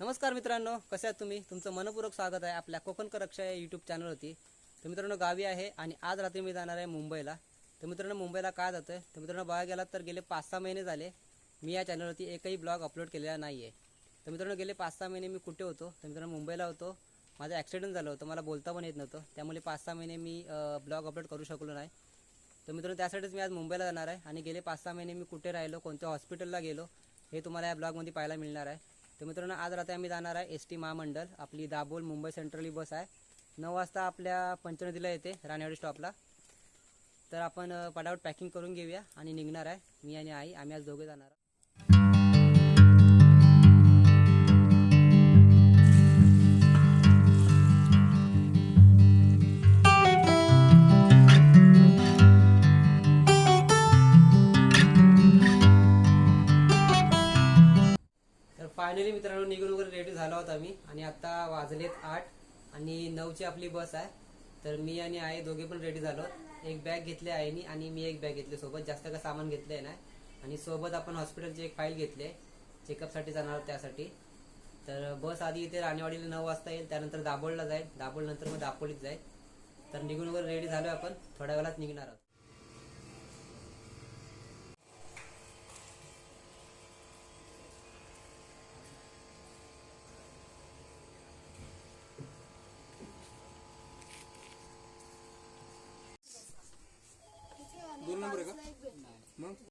नमस्कार मित्रांनो कसे आहात तुम्ही? तुमचं मनपूर्वक स्वागत आहे आपल्या कोकणकर रक्षा या यूट्यूब चॅनलवरती तर मित्रांनो गावी आहे आणि आज रात्री मी जाणार आहे मुंबईला. तर मित्रांनो मुंबईला काय जातं आहे तर मित्रांनो बघा गेला तर गेले पाच सहा महिने झाले. मी या चॅनलवरती एकही ब्लॉग अपलोड केलेला नाही आहे तर मित्रांनो गेले पाच सहा महिने मी कुठे होतो? तर मित्रांनो मुंबईला होतो. माझं ॲक्सिडेंट झालं होतं. मला बोलता पण येत नव्हतं. त्यामुळे पाच सहा महिने मी ब्लॉग अपलोड करू शकलो नाही. तर मित्रांनो त्यासाठीच मी आज मुंबईला जाणार आहे. आणि गेले पाच सहा महिने मी कुठे राहिलो? कोणत्या हॉस्पिटलला गेलो? हे तुम्हाला या ब्लॉगमध्ये पाहायला मिळणार आहे. तर मित्रांनो आज रात्री आम्ही जाणार आहे एस टी महामंडळ आपली दाबोल मुंबई सेंट्रली बस आहे. नऊ वाजता आपल्या पंचनदीला येते राणेवाडी स्टॉपला तर आपण पटापट पॅकिंग करून घेऊया आणि निघणार आहे मी आणि आई. आम्ही आज दोघे जाणार फायनली मित्रांनो निघून वगैरे रेडी झालो आहोत आम्ही. आणि आता वाजलेत आठ आणि नऊची आपली बस आहे. तर मी आणि आई दोघे पण रेडी झालो एक बॅग घेतली आईनी आणि मी एक बॅग घेतली सोबत. जास्त काय सामान घेतलं आहे ना आणि सोबत आपण हॉस्पिटलची एक फाईल घेतली आहे. चेकअपसाठी जाणार आहोत त्यासाठी. तर बस आधी इथे राणेवाडीला नऊ वाजता येईल. त्यानंतर दाभोळला जाईल. दाभोळ नंतर मग दापोलीत जाईल. तर निघून वगैरे रेडी झालो आपण. थोड्या वेळात निघणार आहोत. का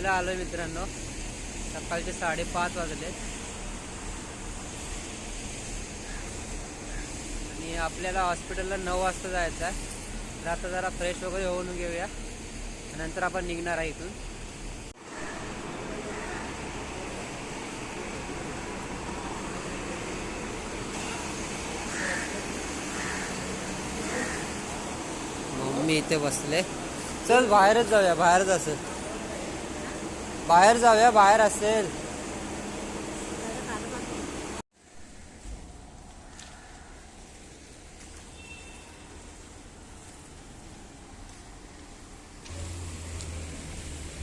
मग आलोय मित्रांनो. सकाळचे साडेपाच वाजले. आणि आपल्याला हॉस्पिटलला नऊ वाजता जायचं आहे. तर आता जरा फ्रेश वगैरे होऊन घेऊया. नंतर आपण निघणार आहे इथून. मम्मी इथे बसले. चल बाहेरच जाऊया बाहेरच असं. बाहेर जाऊया बाहेर असेल.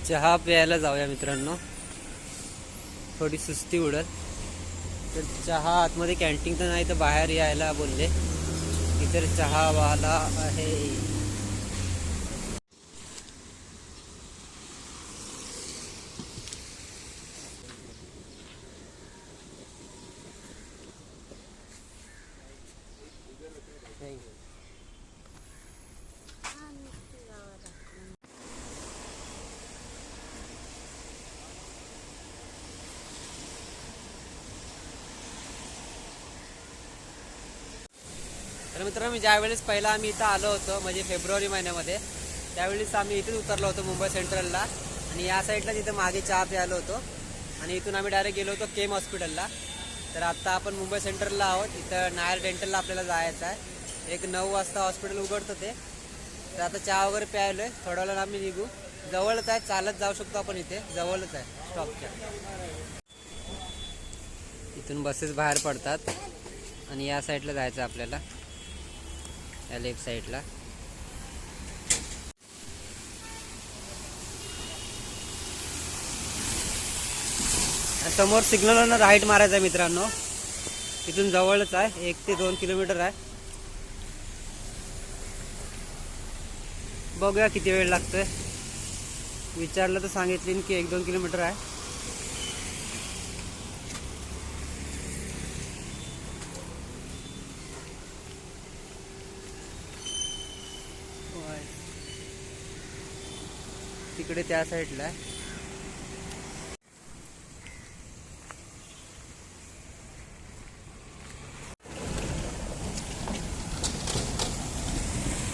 चहा प्यायला जाऊया मित्रांनो. थोडी सुस्ती उडल. तर चहा आतमध्ये कॅन्टीन तर नाही तर बाहेर यायला बोलले. इतर चहावाला आहे. तर मित्रांनो मी ज्यावेळेस पहिला आम्ही इथं आलो होतो म्हणजे फेब्रुवारी महिन्यामध्ये त्यावेळेस आम्ही इथेच उतरलो होतो मुंबई सेंट्रलला. आणि या साईडला तिथं मागे चहा प्यायलो होतो. आणि इथून आम्ही डायरेक्ट गेलो होतो केम हॉस्पिटलला. तर आता आपण मुंबई सेंट्रलला आहोत. इथं नायर डेंटलला आपल्याला जायचं आहे. एक नऊ वाजता हॉस्पिटल उघडतं ते. तर आता चहा वगैरे प्यायलो आहे थोड्या वेळा आम्ही निघू. जवळच आहे. चालत जाऊ शकतो आपण इथे. जवळच आहे. स्टॉपच्या. इथून बसेस बाहेर पडतात. आणि या साईडला जायचं आहे आपल्याला. या लेफ्ट साईडला. समोर सिग्नल राईट मारायचं आहे मित्रांनो. इथून जवळच आहे. एक ते दोन किलोमीटर आहे. बघूया किती वेळ लागतोय. विचारलं तर सांगितली की एक दोन किलोमीटर आहे. तिकडे त्या साईडला.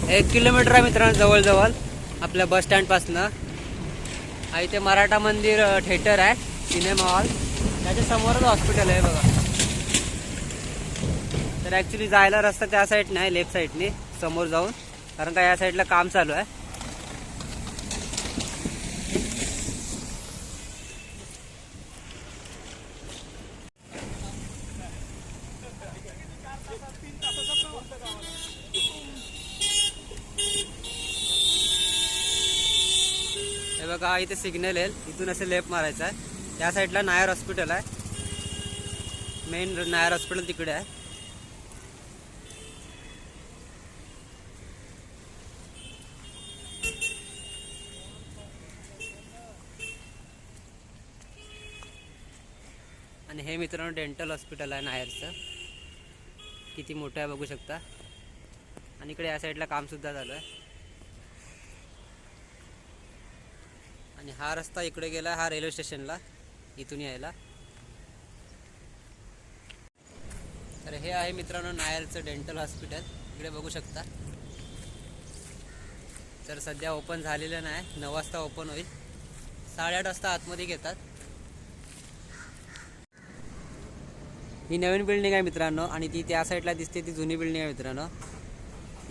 एक किलोमीटर आहे मित्रांनो जवळजवळ आपल्या बस स्टँड स्टँडपासनं इथे मराठा मंदिर थिएटर आहे सिनेमा हॉल त्याच्या समोरच हॉस्पिटल आहे बघा. तर ऍक्च्युली जायला रस्ता त्या साईड नाही लेफ्ट साईडने समोर जाऊन. कारण का या साईडला काम चालू आहे. बघा हा इथे सिग्नल येईल इथून असे लेफ्ट मारायचा आहे. त्या साईडला नायर हॉस्पिटल आहे. मेन नायर हॉस्पिटल तिकडे आहे. आणि हे मित्रांनो डेंटल हॉस्पिटल आहे नायरचं. किती मोठं आहे बघू शकता. आणि इकडे या साईडला कामसुद्धा झालं आहे. आणि हा रस्ता इकडे गेला हा रेल्वे स्टेशनला इथून यायला. तर हे आहे मित्रांनो नायरचं डेंटल हॉस्पिटल. इकडे बघू शकता. तर सध्या ओपन झालेलं नाही नऊ वाजता ओपन होईल. साडेआठ वाजता आतमध्ये घेतात. ही नवीन बिल्डिंग आहे मित्रांनो आणि ती त्या साईडला दिसते ती जुनी बिल्डिंग आहे मित्रांनो.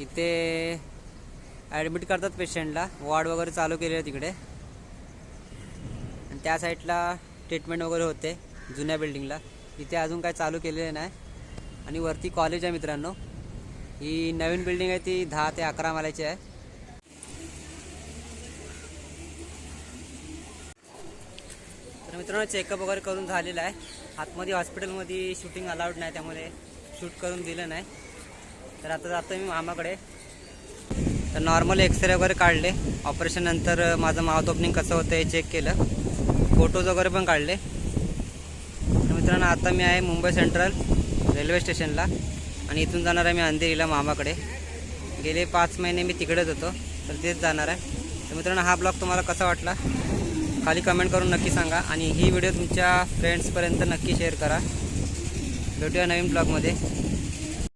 इथे ॲडमिट करतात पेशंटला वॉर्ड वगैरे चालू केले आहे तिकडे. त्या साईडला ट्रीटमेंट वगैरे होते जुन्या बिल्डिंगला. इथे अजून काय चालू केलेलं नाही. आणि वरती कॉलेज आहे मित्रांनो. ही नवीन बिल्डिंग आहे ती दहा ते अकरा मालाची आहे. तर मित्रांनो चेकअप वगैरे करून झालेलं आहे. आतमध्ये हॉस्पिटलमध्ये शूटिंग अलाउड नाही त्यामुळे शूट करून दिलं नाही. तर आता जातो मी मामाकडे. तर नॉर्मल एक्सरे वगैरे काढले. ऑपरेशननंतर माझं माउथ ओपनिंग कसं होतं हे चेक केलं. फोटोज वगैरे पण काढले. तर मित्रांनो आता मी आहे मुंबई सेंट्रल रेल्वे स्टेशनला आणि इथून जाणार आहे मी अंधेरीला मामाकडे. गेले पाच महिने मी तिकडेच होतो तर तेच जाणार आहे. तर मित्रांनो हा ब्लॉग तुम्हाला कसा वाटला? खाली कमेंट करून नक्की सांगा. आणि ही व्हिडिओ तुमच्या फ्रेंड्सपर्यंत नक्की शेअर करा. भेटूया नवीन ब्लॉगमध्ये.